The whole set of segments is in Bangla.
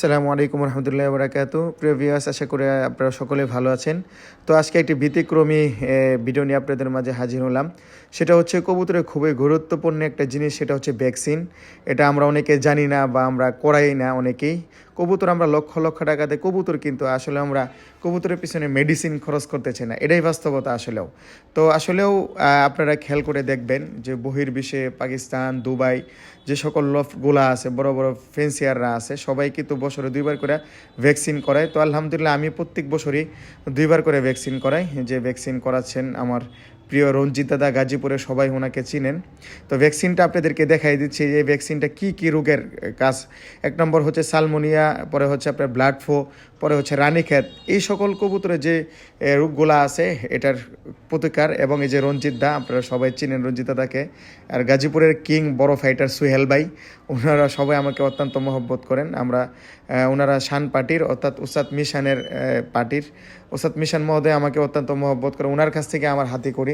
সালামু আলাইকুম রহমতুল্লাহ বরাকাতু প্রিয় ভিউয়ার্স আশা করি আপনারা সকলে ভালো আছেন। তো আজকে একটি ব্যতিক্রমী এ, ভিডিও নিয়ে আপনাদের মাঝে হাজির হলাম। সেটা হচ্ছে কবুতরের খুবই গুরুত্বপূর্ণ একটা জিনিস সেটা হচ্ছে ভ্যাকসিন এটা আমরা অনেকে জানি না বা আমরা করাই না অনেকেই। কবুতর আমরা লক্ষ লক্ষ টাকাতে কবুতর কিন্তু আসলে আমরা কবুতরের পিছনে মেডিসিন খরচ করতেছি না। এটাই বাস্তবতা আসলেও। তো আসলেও আপনারা খেয়াল করে দেখবেন যে বহির্বিশ্বে পাকিস্তান, দুবাই যে সকল লফগুলা আছে, বড় বড় ফেন্সিয়াররা আছে, সবাই কিন্তু বছরে দুইবার করে ভ্যাকসিন করায়। তো আলহামদুলিল্লাহ, আমি প্রত্যেক বছরই দুইবার করে ভ্যাকসিন করাই। যে ভ্যাকসিন করাচ্ছেন আমার প্রিয় রঞ্জিত দাদা গাজীপুরে সবাই ওনাকে চিনেন। তো ভ্যাকসিনটা আপনাদেরকে দেখাই দিচ্ছি, এই ভ্যাকসিনটা কি কি রোগের কাজ? এক নম্বর হচ্ছে সালমোনিয়া পরে হচ্ছে আপনার ব্লাড ফ্লো পরে হচ্ছে রানীক্ষেত এই সকল কবুতরে যে রোগগুলা আছে, এটার প্রতিকার। এবং এই যে রঞ্জিত দা, আপনারা সবাই চিনেন রঞ্জিত দাকে। আর গাজীপুরের কিং বড় ফাইটার সুহেল ভাই, ওনারা সবাই আমাকে অত্যন্ত মহব্বত করেন। আমরা ওনারা শান পার্টির, অর্থাৎ উস্তাদ মিশানের পার্টির। উস্তাদ মিশান মহোদয় আমাকে অত্যন্ত মহব্বত করে ওনার কাছ থেকে আমার হাতে করি।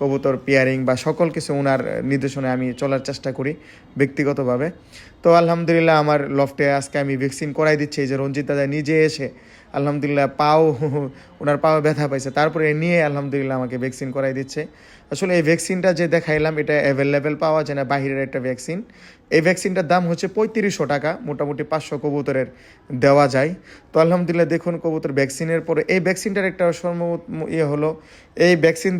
কবুতর, পিয়ারিং বা সকল কিছু ওনার নির্দেশনে আমি চলার চেষ্টা করি ব্যক্তিগতভাবে। তো আলহামদুলিল্লাহ আমার লফটে আজকে আমি ভ্যাকসিন করাই দিচ্ছি। যে রঞ্জিত দাদা নিজে এসে আলহামদুলিল্লাহ পাও ওনার পাও ব্যথা পাইছে। তারপরে নিয়ে আলহামদুলিল্লাহ আমাকে ভ্যাকসিন করাই দিচ্ছে। আসলে এই ভ্যাকসিনটা যে দেখাইলাম, এটা অ্যাভেলেবেল পাওয়া যায় না, বাহিরের একটা ভ্যাকসিন। এই ভ্যাকসিনটার দাম হচ্ছে পঁয়ত্রিশশো টাকা, মোটামুটি পাঁচশো কবুতরের দেওয়া যায়। তো আলহামদুলিল্লাহ দেখুন কবুতর ভ্যাকসিনের পরে, এই ভ্যাকসিনটার একটা সর্ব ইয়ে হলো, এই ভ্যাকসিন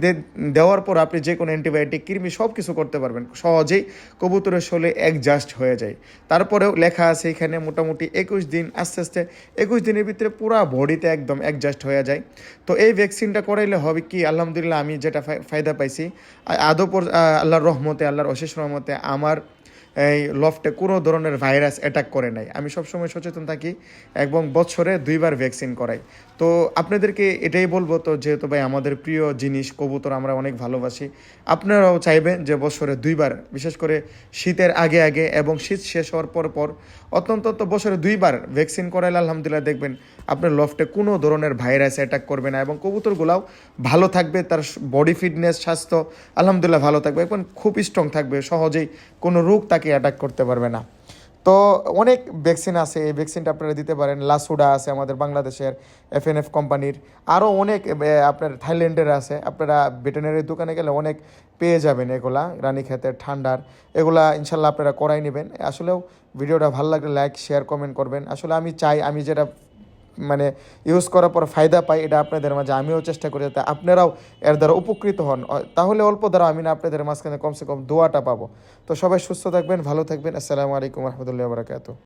দেওয়ার পর আপনি যে কোনো অ্যান্টিবায়োটিক, কৃমি সব কিছু করতে পারবেন। সহজেই কবুতরের শোলে অ্যাডজাস্ট হয়ে যায়। তারপরেও লেখা আছে এখানে মোটামুটি একুশ দিন, আস্তে আস্তে একুশ দিনের ভিতরে পুরো বডিতে একদম অ্যাডজাস্ট হয়ে যায়। তো এই ভ্যাকসিনটা করাইলে হবে কি? আলহামদুলিল্লাহ আমি যেটা ফায়- ফায়দা পাইছি। আদৌ আল্লাহর রহমতে, আল্লাহর অশেষ রহমতে আমার এই লফটে কোনো ধরনের ভাইরাস অ্যাটাক করে নাই। আমি সবসময় সচেতন থাকি এবং বছরে দুইবার ভ্যাকসিন করাই। তো আপনাদেরকে এটাই বলব তো, যেহেতু ভাই আমাদের প্রিয় জিনিস, কবুতর আমরা অনেক ভালোবাসি, আপনারাও চাইবেন যে বছরে দুইবার, বিশেষ করে শীতের আগে আগে এবং শীত শেষ হওয়ার পর পর অত্যন্ত বছরে দুইবার ভ্যাকসিন করাইলে আলহামদুলিল্লাহ দেখবেন আপনার লফটে কোনো ধরনের ভাইরাস অ্যাটাক করবে না এবং কবুতরগুলাও ভালো থাকবে, তার বডি ফিটনেস স্বাস্থ্য আলহামদুলিল্লাহ ভালো থাকবে এবং খুব স্ট্রং থাকবে, সহজেই কোনো রোগ তাকে অ্যাটাক করতে পারবে না। তো অনেক ভ্যাকসিন আছে, এই ভ্যাকসিনটা আপনারা দিতে পারেন। লাসুডা আছে আমাদের বাংলাদেশের এফ এন এফ কোম্পানির আরও অনেক আপনার থাইল্যান্ডের আছে। আপনারা ভেটেনারির দোকানে গেলে অনেক পেয়ে যাবেন এগুলা রানী খেতে ঠান্ডার। এগুলা ইনশাল্লাহ আপনারা করাই নেবেন। আসলেও ভিডিওটা ভালো লাগলে লাইক শেয়ার কমেন্ট করবেন। আসলে আমি চাই, আমি যেটা মানে ইউজ করার পর ফায়দা পাই এটা আপনাদের মাঝে আমিও চেষ্টা করি যাতে আপনারাও এর দ্বারা উপকৃত হন। তাহলে অল্প দ্বারা আমি না আপনাদের মাঝখানে কমসে কম দোয়াটা পাবো। তো সবাই সুস্থ থাকবেন, ভালো থাকবেন। আসসালামু আলাইকুম রহমতুল্লাহ বারাকাতু